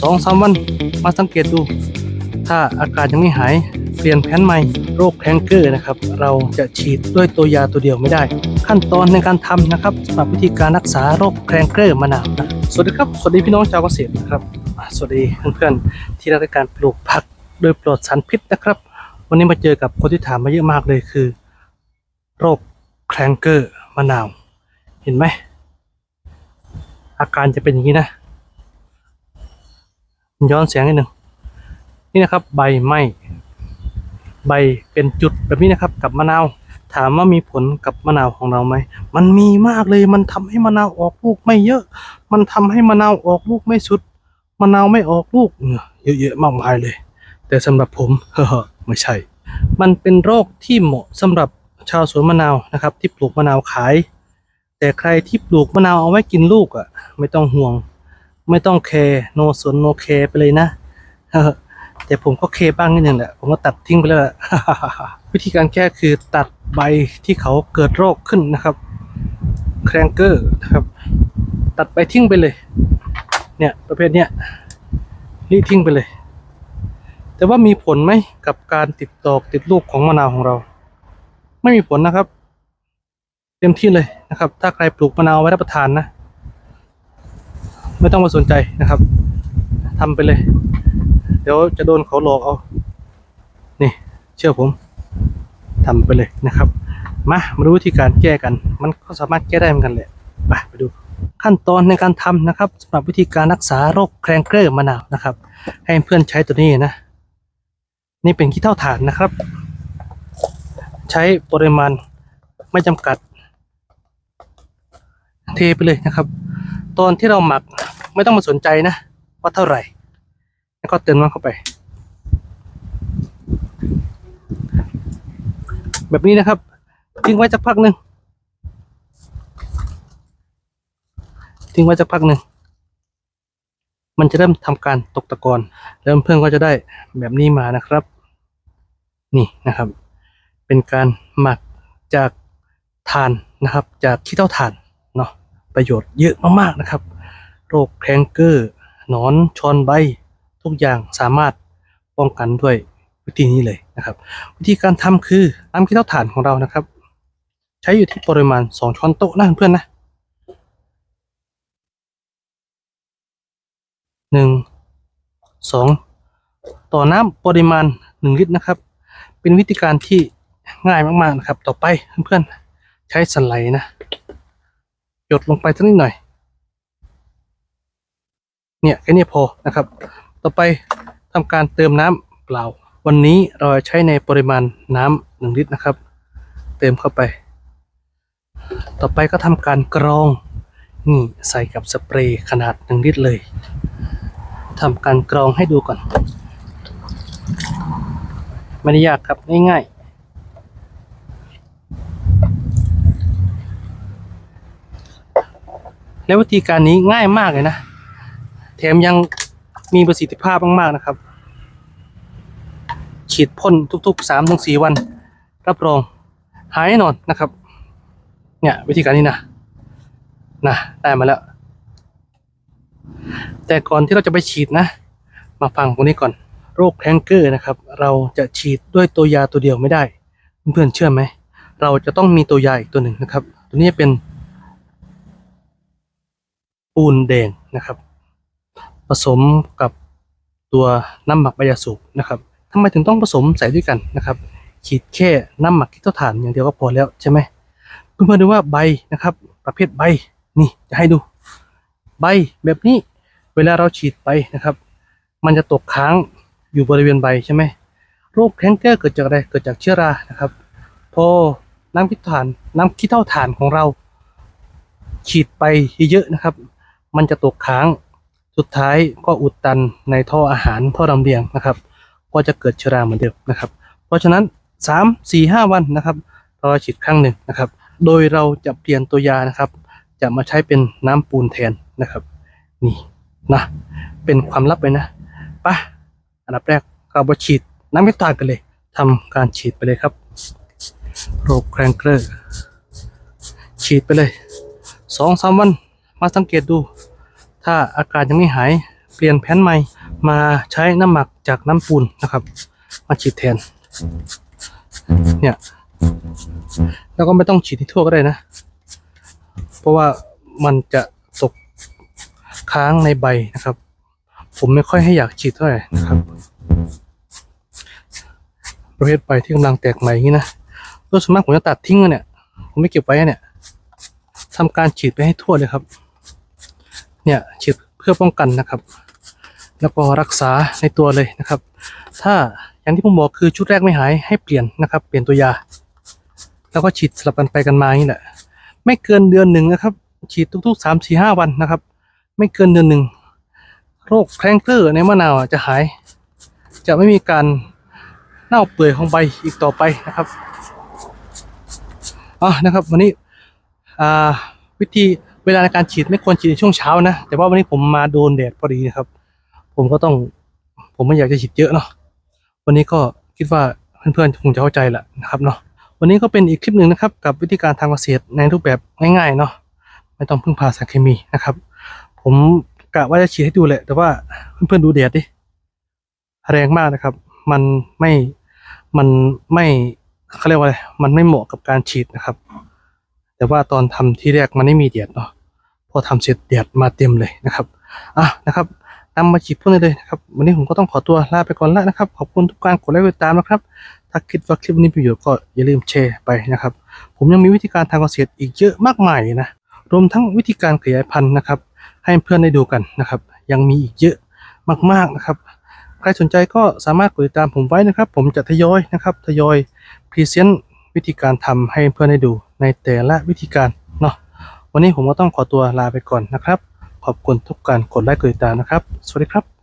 สองสามวันมาสังเกตดู ถ้าอาการยังไม่หายเปลี่ยนแผนใหม่โรคแคนเกอร์นะครับ เราจะฉีดด้วยตัวยาตัวเดียวไม่ได้ ขั้นตอนในการทำนะครับสำหรับวิธีการรักษาโรคแคนเกอร์มะนาวนะสวัสดีครับ สวัสดีพี่น้องชาวเกษตรนะครับ สวัสดีเพื่อนๆที่รักในการปลูกผักโดยปลอดสารพิษนะครับ วันนี้มาเจอกับคนที่ถามมาเยอะมากเลยคือ โรคแคนเกอร์มะนาว เห็นไหมอาการจะเป็นอย่างนี้นะ ย้อนเสียงนิดหนึ่งนี่นะครับ ใบไหม้ใบเป็นจุดแบบนี้นะครับ กับมะนาว ถามว่ามีผลกับมะนาวของเราไหมมันมีมากเลยมันทำให้มะนาวออกลูกไม่เยอะ มันทำให้มะนาวออกลูกไม่สุดมะนาวไม่ออกลูกเยเยอะๆมากมายเลย แต่สำหรับผมไม่ใช่ มันเป็นโรคที่เหมาะสำหรับชาวสวนมะนาวนะครับ ที่ปลูกมะนาวขาย แต่ใครที่ปลูกมะนาวเอาไว้กินลูกอะ ไม่ต้องห่วง ไม่ต้องแคร์โนสนโนแคร์ไปเลยนะแต่ผมก็เคร์บ้างนิดหนึ่งแหละ ผมก็ตัดทิ้งไปแล้ววิธีการแก้คือตัดใบที่เขาเกิดโรคขึ้นนะครับ แครงเกอร์นะครับ ตัดใบทิ้งไปเลย เนี่ยประเภทเนี้ยรีทิ้งไปเลย แต่ว่ามีผลไหมกับการติดดอกติดลูกของมะนาวของเรา ไม่มีผลนะครับ เต็มที่เลยนะครับ ถ้าใครปลูกมะนาวไว้รับประทานนะ ไม่ต้องมาสนใจนะครับทำไปเลย เดี๋ยวจะโดนเขาหลอกเอา นี่ เชื่อผมทำไปเลยนะครับ มามาดูวิธีการแก้กัน มันก็สามารถแก้ได้เหมือนกันแหละไปไปดู ขั้นตอนในการทำนะครับสำหรับวิธีการรักษาโรคแครงเกอร์มะนาวนะครับ ให้เพื่อนใช้ตัวนี้นะ นี่เป็นขี้เท่าฐานนะครับ ใช้ปริมาณไม่จำกัด เทไปเลยนะครับ ตอนที่เราหมักไม่ต้องมาสนใจนะว่าเท่าไหร่ แล้วก็เติมน้ำเข้าไป แบบนี้นะครับทิ้งไว้สักพักหนึ่งทิ้งไว้สักพักหนึ่งมันจะเริ่มทำการตกตะกอนแล้วเพื่อนก็จะได้แบบนี้มานะครับ นี่นะครับ เป็นการหมักจากถ่านนะครับ จากขี้เถ้าถ่าน ประโยชน์เยอะมากๆนะครับ โรคแครงเกอร์หนอนชอนใบ ทุกอย่างสามารถป้องกันด้วยวิธีนี้เลยนะครับ วิธีการทำคือน้ำขี้เถ้าถ่านของเรานะครับ ใช้อยู่ที่ปริมาณ 2 ช้อนโต๊ะนะเพื่อนนะหนึ่งสองต่อน้ำปริมาณ 1 ลิตรนะครับ เป็นวิธีการที่ง่ายมากๆนะครับ ต่อไปเพื่อนๆใช้สไลด์นะ หยดลงไปสักนิดหน่อย เนี่ยแค่นี้พอนะครับ ต่อไปทำการเติมน้ำเปล่า วันนี้เราใช้ในปริมาณน้ำหนึ่งลิตรนะครับ เติมเข้าไป ต่อไปก็ทำการกรองนี่ใส่กับสเปรย์ขนาดหนึ่งลิตรเลยทำการกรองให้ดูก่อน ไม่ได้ยากครับง่ายๆ แล้ววิธีการนี้ง่ายมากเลยนะ แถมยังมีประสิทธิภาพมากๆนะครับ ฉีดพ่นทุกๆสามถึงสี่วัน รับรองหายแน่นอนนะครับ เนี่ยวิธีการนี้นะนะได้มาแล้ว แต่ก่อนที่เราจะไปฉีดนะ มาฟังตรงนี้ก่อน โรคแคงเกอร์นะครับ เราจะฉีดด้วยตัวยาตัวเดียวไม่ได้ เพื่อนๆเชื่อไหม เราจะต้องมีตัวยาอีกตัวหนึ่งนะครับ ตัวนี้เป็น ปูนแดงนะครับ ผสมกับตัวน้ำหมักใบยาสูบนะครับทำไมถึงต้องผสมใส่ด้วยกันนะครับฉีดแค่น้ำหมักที่เท่าฐานอย่างเดียวก็พอแล้วใช่ไหมเพื่อนๆดูว่าใบนะครับ ประเภทใบนี่จะให้ดู ใบแบบนี้เวลาเราฉีดไปนะครับ มันจะตกค้างอยู่บริเวณใบใช่ไหมโรคแคงเกอร์เกิดจากอะไรเกิดจากเชื้อรานะครับ พอน้ำขี้ถ่านน้ำขี้เท่าฐานของเรา ฉีดไปเยอะๆนะครับ มันจะตกค้าง สุดท้ายก็อุดตันในท่ออาหารท่อลำเลียงนะครับ ก็จะเกิดเชื้อราเหมือนเดิมนะครับ เพราะฉะนั้น 3 4 5 วันนะครับเราฉีดครั้งหนึ่งนะครับ โดยเราจะเปลี่ยนตัวยานะครับ จะมาใช้เป็นน้ำปูนแทนนะครับ นี่นะเป็นความลับเลยนะปะอันดับแรกเราไปฉีดน้ำมิตากันเลยทำการฉีดไปเลยครับโรคแครงเกอร์ฉีดไปเลยสองสามวันมาสังเกตดู ถ้าอาการยังไม่หายเปลี่ยนแผนใหม่มาใช้น้ำหมักจากน้ำปูนนะครับ มาฉีดแทน เนี่ย แล้วก็ไม่ต้องฉีดที่ทั่วก็ได้นะ เพราะว่ามันจะตกค้างในใบนะครับ ผมไม่ค่อยให้อยากฉีดเท่าไหร่นะครับประเภทใบที่กำลังแตกใหม่อย่างนี้นะโดยส่วนมากผมจะตัดทิ้งเนี่ย ผมไม่เก็บไว้เนี่ยทำการฉีดไปให้ทั่วเลยครับ เนี่ยฉีดเพื่อป้องกันนะครับ แล้วก็รักษาในตัวเลยนะครับ ถ้าอย่างที่ผมบอกคือชุดแรกไม่หายให้เปลี่ยนนะครับ เปลี่ยนตัวยา แล้วก็ฉีดสลับกันไปกันมาอย่างนี้แหละไม่เกินเดือนหนึ่งนะครับ ฉีดทุกๆสามสี่ห้าวันนะครับ ไม่เกินเดือนหนึ่งโรคแครงเกอร์ในมะนาวจะหาย จะไม่มีการเน่าเปื่อยของใบอีกต่อไปนะครับอะนะครับ วันนี้วิธีเวลาในการฉีดไม่ควรฉีดในช่วงเช้านะ แต่ว่าวันนี้ผมมาโดนแดดพอดีนะครับ ผมก็ต้อง ผมไม่อยากจะฉีดเยอะเนาะ วันนี้ก็คิดว่าเพื่อนๆคงจะเข้าใจแหละนะครับเนาะ วันนี้ก็เป็นอีกคลิปหนึ่งนะครับ กับวิธีการทางเกษตรในรูปแบบง่ายๆเนาะ ไม่ต้องพึ่งพาสารเคมีนะครับ ผมกะว่าจะฉีดให้ดูแหละ แต่ว่าเพื่อนๆดูแดดดิ แรงมากนะครับ มันไม่ มันไม่เขาเรียกว่าอะไร มันไม่เหมาะกับการฉีดนะครับ แต่ว่าตอนทำที่แรกมันไม่มีแดดเนาะพอทำเสร็จแดดมาเต็มเลยนะครับอะนะครับนำมาฉีดพ่นเลยนะครับวันนี้ผมก็ต้องขอตัวลาไปก่อนละนะครับขอบคุณทุกการกดไลค์กดติดตามนะครับถ้าคิดว่าคลิปนี้ประโยชน์ก็อย่าลืมแชร์ไปนะครับ ผมยังมีวิธีการทางเกษตรอีกเยอะมากมายนะรวมทั้งวิธีการขยายพันธุ์นะครับ ให้เพื่อนได้ดูกันนะครับ ยังมีอีกเยอะมากๆนะครับ ใครสนใจก็สามารถกดติดตามผมไว้นะครับ ผมจะทยอยนะครับทยอยพรีเซนต์วิธีการทำให้เพื่อนได้ดู ในแต่ละวิธีการเนาะวันนี้ผมก็ต้องขอตัวลาไปก่อนนะครับ ขอบคุณทุกการกดไลค์กดติดตามนะครับ สวัสดีครับ